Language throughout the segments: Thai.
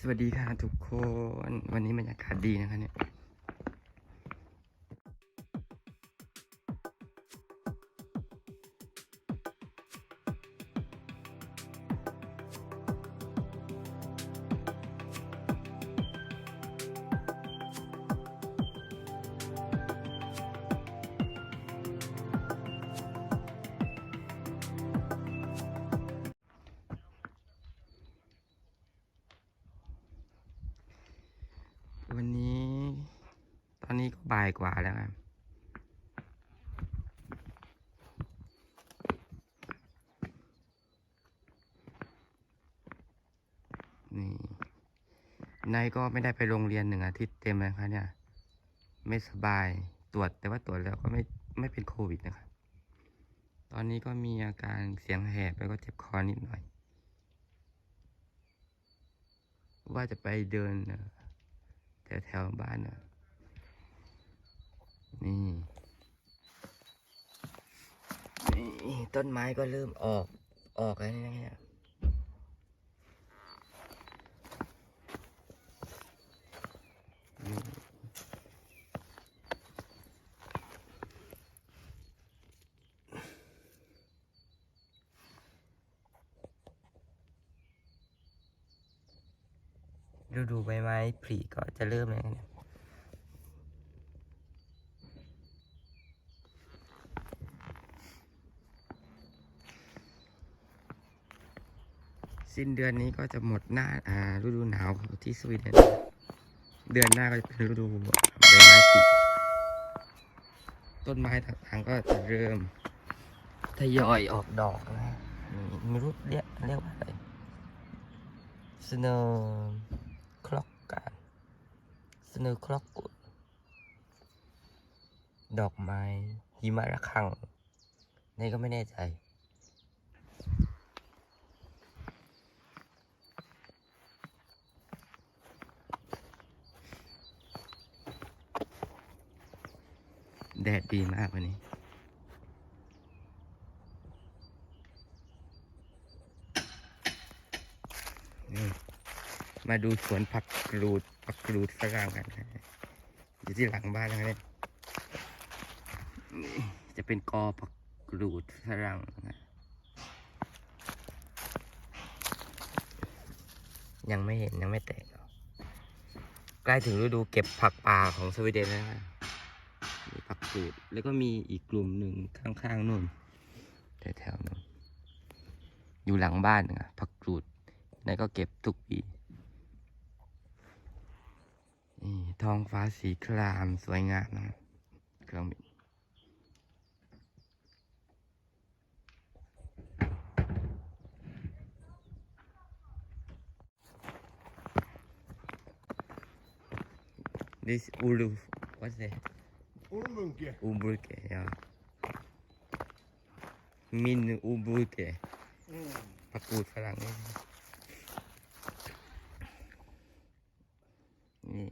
สวัสดีค่ะทุกคน วันนี้บรรยากาศดีนะคะเนี่ย บ่ายกว่าแล้วครับนี่นายก็ไม่ได้ไปโรงเรียนหนึ่งอาทิตย์เต็มเลยครับเนี่ย ไม่สบายตรวจแต่ว่าตรวจแล้วก็ไม่ไม่เป็นโควิดนะครับ ตอนนี้ก็มีอาการเสียงแหบแล้วก็เจ็บคอนิดหน่อย ว่าจะไปเดินแถวแถวๆบ้านนะ นี่นี่ต้นไม้ก็เริ่มออกออกแล้วนะเนี่ยนี่ฤดูใบไม้ผลิก็จะเริ่มแล้วเนี่ย สิ้นเดือนนี้ก็จะหมดหน้าอ่าฤดูหนาวที่สวีเดนเดือนหน้าก็จะเป็นฤดูใบไม้ผลิต้นไม้ต่างๆก็จะเริ่มทยอยออกดอกนะนี่ไม่รู้เรียกเรียกว่าอะไร snow clock กัน snow clock ดอกไม้หิมะระคังนี่ก็ไม่แน่ใจ แดดดีมากวันนี้ มาดูสวนผักกรูดผักกรูดฝรั่งกันอยู่ที่หลังบ้านแล้วเนี่ยนี่จะเป็นกอผักกรูดฝรั่งนะยังไม่เห็นยังไม่แตกหรอกใกล้ถึงฤดูเก็บผักป่าของสวีเดนแล้วนะมีผัก กูดแล้วก็มีอีกกลุ่มหนึ่งข้างๆนู่นแถวๆนู่นอยู่หลังบ้านนะผักกูดนั่นก็เก็บทุกปีนี่ท้องฟ้าสีครามสวยงามนะเครื่องบินนี่อูลู what's that Ormunke. Umbruke, ja. Min Umbruke ผักกูดฝรั่งนี่นี่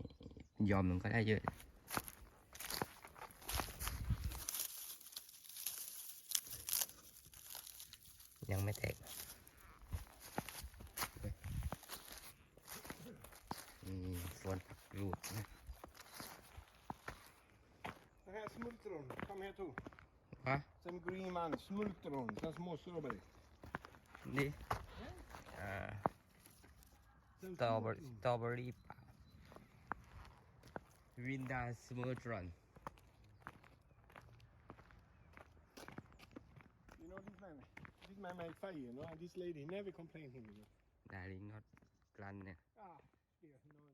ยอมมันก็ได้เยอะยังไม่แตกนี่สวนผักกูดนะ smultron. Kom här Tor. วะ Sen green man, smultron. Sen små strawberry. นี่อ่า Sen สตรอเบอรี่ smultron. สตรอเบอรี่ป่าวินดาสมูทรอน You know this man? This man made fire, no? This lady never complained him. You know? ดาริงนอตกลันเนี่ย Ah, yeah, no,